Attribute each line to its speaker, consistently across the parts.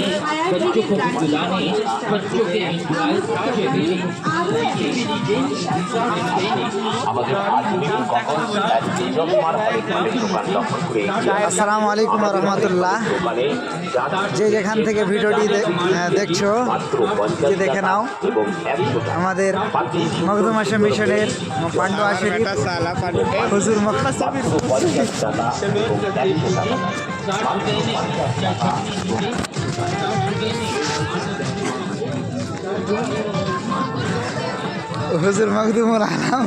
Speaker 1: दिलाने बच्चों को दिलाने बच्चों के एंजॉय के लिए
Speaker 2: আমাদের আধুনিক কখন এক নিজকুমার হরিফলের দোকান দখল করে
Speaker 3: আসসালামু আলাইকুম রহমতুল্লাহ
Speaker 2: দোকানে যাত্রী
Speaker 3: যে যেখান থেকে ভিডিওটি দে- আহ, দেখছো
Speaker 2: মাত্র পঞ্চাশ
Speaker 3: যে দেখে
Speaker 2: টাকা
Speaker 3: নাও
Speaker 2: এবং একশো টাকা
Speaker 3: আমাদের মখদুমাশা মিশনের পান্ডুয়া শরীফ হুজুর মক্কা হুজুর মখদুমুল আলম।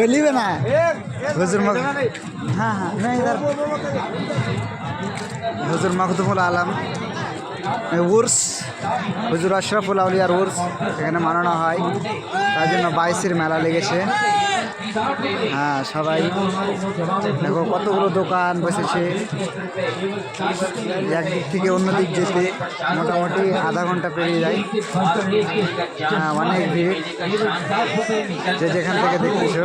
Speaker 3: বলিবে না? হুজুর মখ হ্যাঁ হ্যাঁ হুজুর মখদুমুল আলম। উর্স, হুজুর আশরাফুল আউলিয়ার উর্স, এখানে মানানো হয়। তার জন্য বাইশের মেলা লেগেছে। হ্যাঁ সবাই। দেখো, কতগুলো দোকান বসেছে। একদিক থেকে অন্য দিক যেতে মোটামুটি আধা ঘণ্টা পেরিয়ে যায়। হ্যাঁ অনেক ভিড়। যে যেখান থেকে দেখতেছো।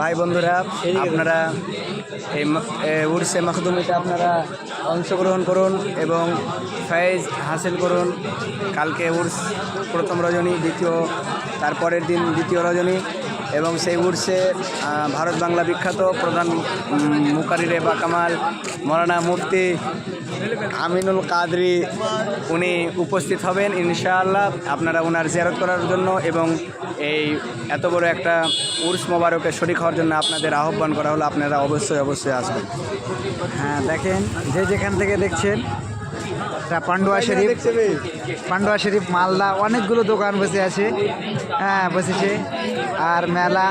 Speaker 4: ভাই বন্ধুরা, আপনারা এই উড়িষ্যা মখদুমিতে আপনারা অংশগ্রহণ করুন এবং ফাইজ হাসিল করুন। কালকে উর্স প্রথম রজনী, দ্বিতীয়, তারপরের দিন দ্বিতীয় রজনী। এবং সেই উর্সে ভারত বাংলা বিখ্যাত প্রধান উম, মুকারিরে বা কামাল মৌলানা মুফতি আমিনুল কাদরি উনি উপস্থিত হবেন ইনশাআল্লাহ। আপনারা ওনার জিয়ারত করার জন্য এবং এই এত বড় একটা উর্স মোবারকে শরিক হওয়ার জন্য আপনাদের আহ্বান করা হলো। আপনারা অবশ্যই অবশ্যই আসবেন।
Speaker 3: হ্যাঁ দেখেন যে যেখান থেকে দেখছেন এটা পান্ডুয়া শরীফ পান্ডুয়া শরীফ মালদা অনেকগুলো দোকান বসে আছে। হ্যাঁ বসেছে। আর মেলা।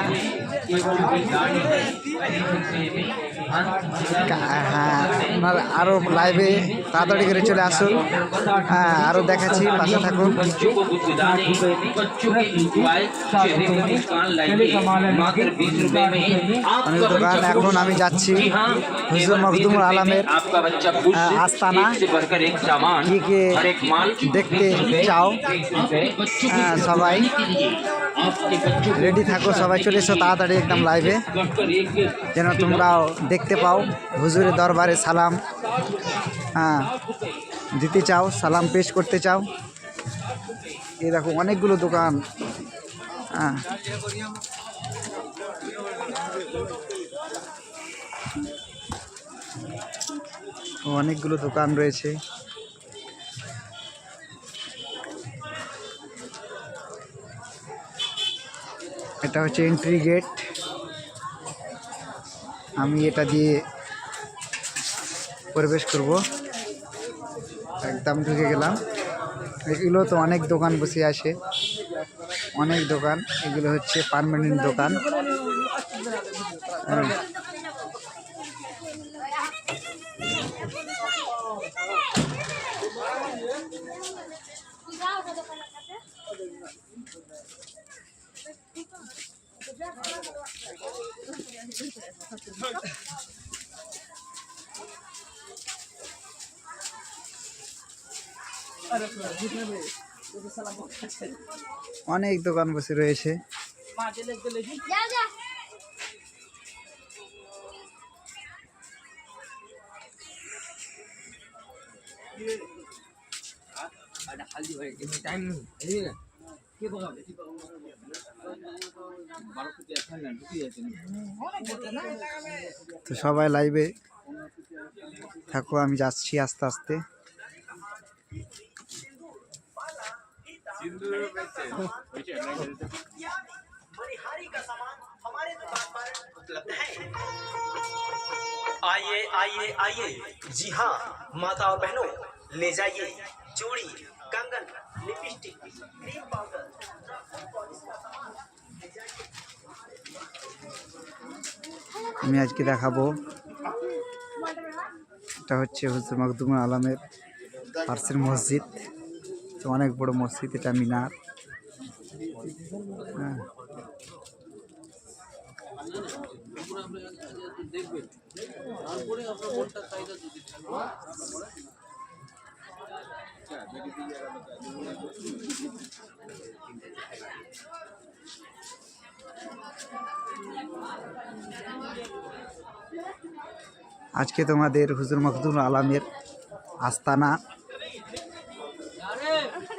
Speaker 3: হ্যাঁ আপনার আরও লাইভে তাড়াতাড়ি করে চলে আসুন। হ্যাঁ আরও দেখাচ্ছি, পাশে থাকুন। দোকান, এখন আমি যাচ্ছি হুজুর মখদুমুল আলমের আস্তানা। কি কে দেখতে চাও? হ্যাঁ, সবাই। রেডি থাকো, সবাই চলে এসো তাড়াতাড়ি একদম লাইভে যেন তোমরাও দেখ পাও। হুজুরের দরবারে সালাম হ্যাঁ দিতে চাও, সালাম পেশ করতে চাও। এই দেখো, অনেকগুলো দোকান হ্যাঁ। অনেকগুলো দোকান রয়েছে। এটা হচ্ছে এন্ট্রি গেট আমি এটা দিয়ে প্রবেশ করব। একদম ঢুকে গেলাম। এগুলো তো অনেক দোকান বসে আছে। অনেক দোকান। এগুলো হচ্ছে পারমানেন্ট দোকান। অনেক দোকান বসে রয়েছে। তো সবাই লাইভে থাকো আমি যাচ্ছি আস্তে আস্তে।
Speaker 5: आइए आइए आइए जी हाँ माता और बहनों ले जाइए चूड़ी कंगन लिपस्टिक क्रीम पाउडर पॉलिश का सामान ले जाइए
Speaker 3: আমি আজকে দেখাবো এটা হচ্ছে হুজুর মখদুম আলমের পার্সের মসজিদ তো অনেক বড় মসজিদ এটা মিনার। হ্যাঁ। আজকে তোমাদের হুজুর মখদুম আলমের আস্তানা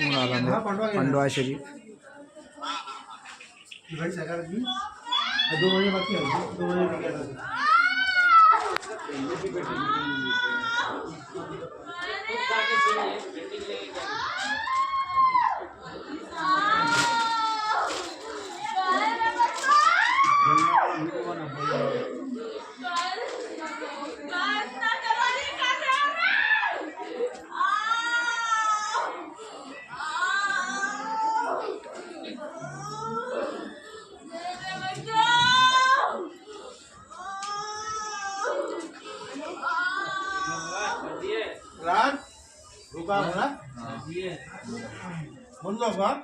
Speaker 6: দেখেন আসুন সামনে বাড়ি
Speaker 3: এই দিক দিয়ে
Speaker 7: বাপ না? হ্যাঁ। বন্ধু বাপ